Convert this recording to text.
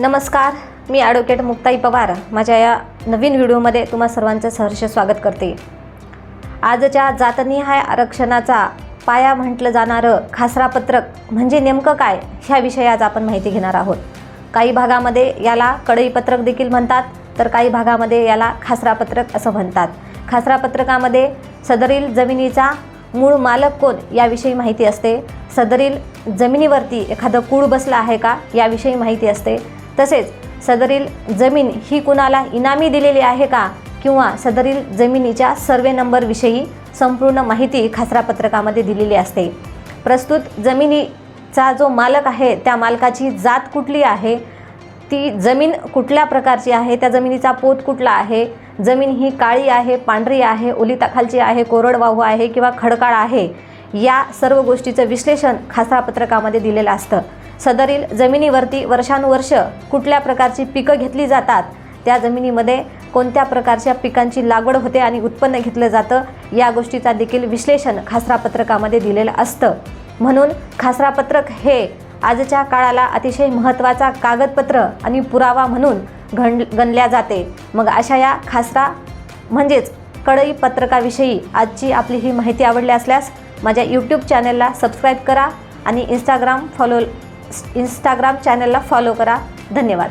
नमस्कार मी ॲडव्होकेट मुक्ताई पवार. माझ्या या नवीन व्हिडिओमध्ये तुम्हा सर्वांचं सहर्ष स्वागत करते. आजच्या जातनिहाय आरक्षणाचा पाया म्हटलं जाणारं खासरा पत्रक म्हणजे नेमकं काय ह्याविषयी आज आपण माहिती घेणार आहोत. काही भागामध्ये याला कडई पत्रक देखील म्हणतात तर काही भागामध्ये याला खासरा पत्रक असं म्हणतात. खासरा पत्रकामध्ये सदरील जमिनीचा मूळ मालक कोण याविषयी माहिती असते. सदरील जमिनीवरती एखादं कूळ बसलं आहे का याविषयी माहिती असते. तसेच सदरील जमीन ही कुणाला इनामी दिलेली आहे का किंवा सदरील जमिनीच्या सर्वे नंबरविषयी संपूर्ण माहिती खासरा पत्रकामध्ये दिलेली असते. प्रस्तुत जमिनीचा जो मालक आहे त्या मालकाची जात कुठली आहे? ती जमीन कुठल्या प्रकारची आहे? त्या जमिनीचा पोत कुठला आहे? जमीन ही काळी आहे पांढरी आहे ओलिताखालची आहे कोरडवाहू आहे किंवा खडकाळ आहे? या सर्व गोष्टीचं विश्लेषण खासरा पत्रकामध्ये दिलेलं असतं. सदरील जमिनीवरती वर्षानुवर्ष कुठल्या प्रकारची पिकं घेतली जातात? त्या जमिनीमध्ये कोणत्या प्रकारच्या पिकांची लागवड होते आणि उत्पन्न घेतलं जातं? या गोष्टीचा देखील विश्लेषण खासरा पत्रकामध्ये दिलेलं असतं. म्हणून खासरा पत्रक हे आजच्या काळाला अतिशय महत्त्वाचा कागदपत्र आणि पुरावा म्हणून गण गणल्या जाते. मग अशा या खासरा म्हणजेच कडई पत्रकाविषयी आजची आपली ही माहिती आवडली असल्यास माझ्या यूट्यूब चॅनलला सबस्क्राईब करा आणि इंस्टाग्राम फॉलो इंस्टाग्राम चॅनलला फॉलो करा. धन्यवाद.